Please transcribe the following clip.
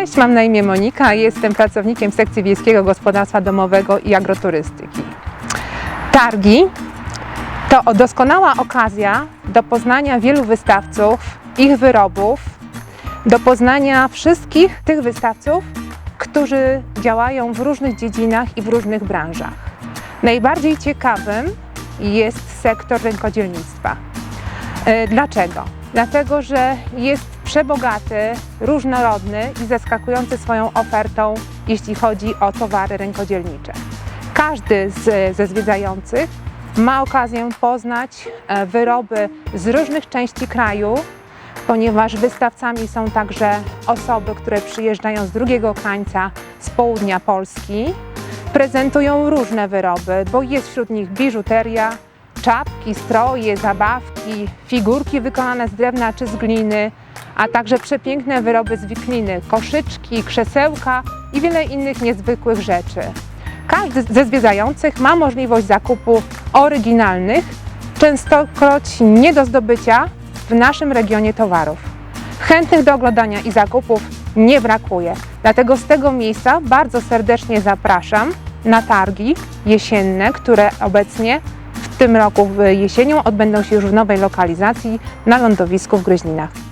Cześć, mam na imię Monika, jestem pracownikiem sekcji Wiejskiego Gospodarstwa Domowego i Agroturystyki. Targi to doskonała okazja do poznania wielu wystawców, ich wyrobów, do poznania wszystkich tych wystawców, którzy działają w różnych dziedzinach i w różnych branżach. Najbardziej ciekawym jest sektor rękodzielnictwa. E, Dlaczego? Dlatego, że jest przebogaty, różnorodny i zaskakujący swoją ofertą, jeśli chodzi o towary rękodzielnicze. Każdy z, ze zwiedzających ma okazję poznać e, wyroby z różnych części kraju, ponieważ wystawcami są także osoby, które przyjeżdżają z drugiego krańca, z południa Polski. Prezentują różne wyroby, bo jest wśród nich biżuteria, czapki, stroje, zabawki, figurki wykonane z drewna czy z gliny, a także przepiękne wyroby z wikliny, koszyczki, krzesełka i wiele innych niezwykłych rzeczy. Każdy ze zwiedzających ma możliwość zakupu oryginalnych, częstokroć nie do zdobycia w naszym regionie towarów. Chętnych do oglądania i zakupów nie brakuje. Dlatego z tego miejsca bardzo serdecznie zapraszam na targi jesienne, które obecnie tym roku w jesienią odbędą się już w nowej lokalizacji na lądowisku w Gryźninach.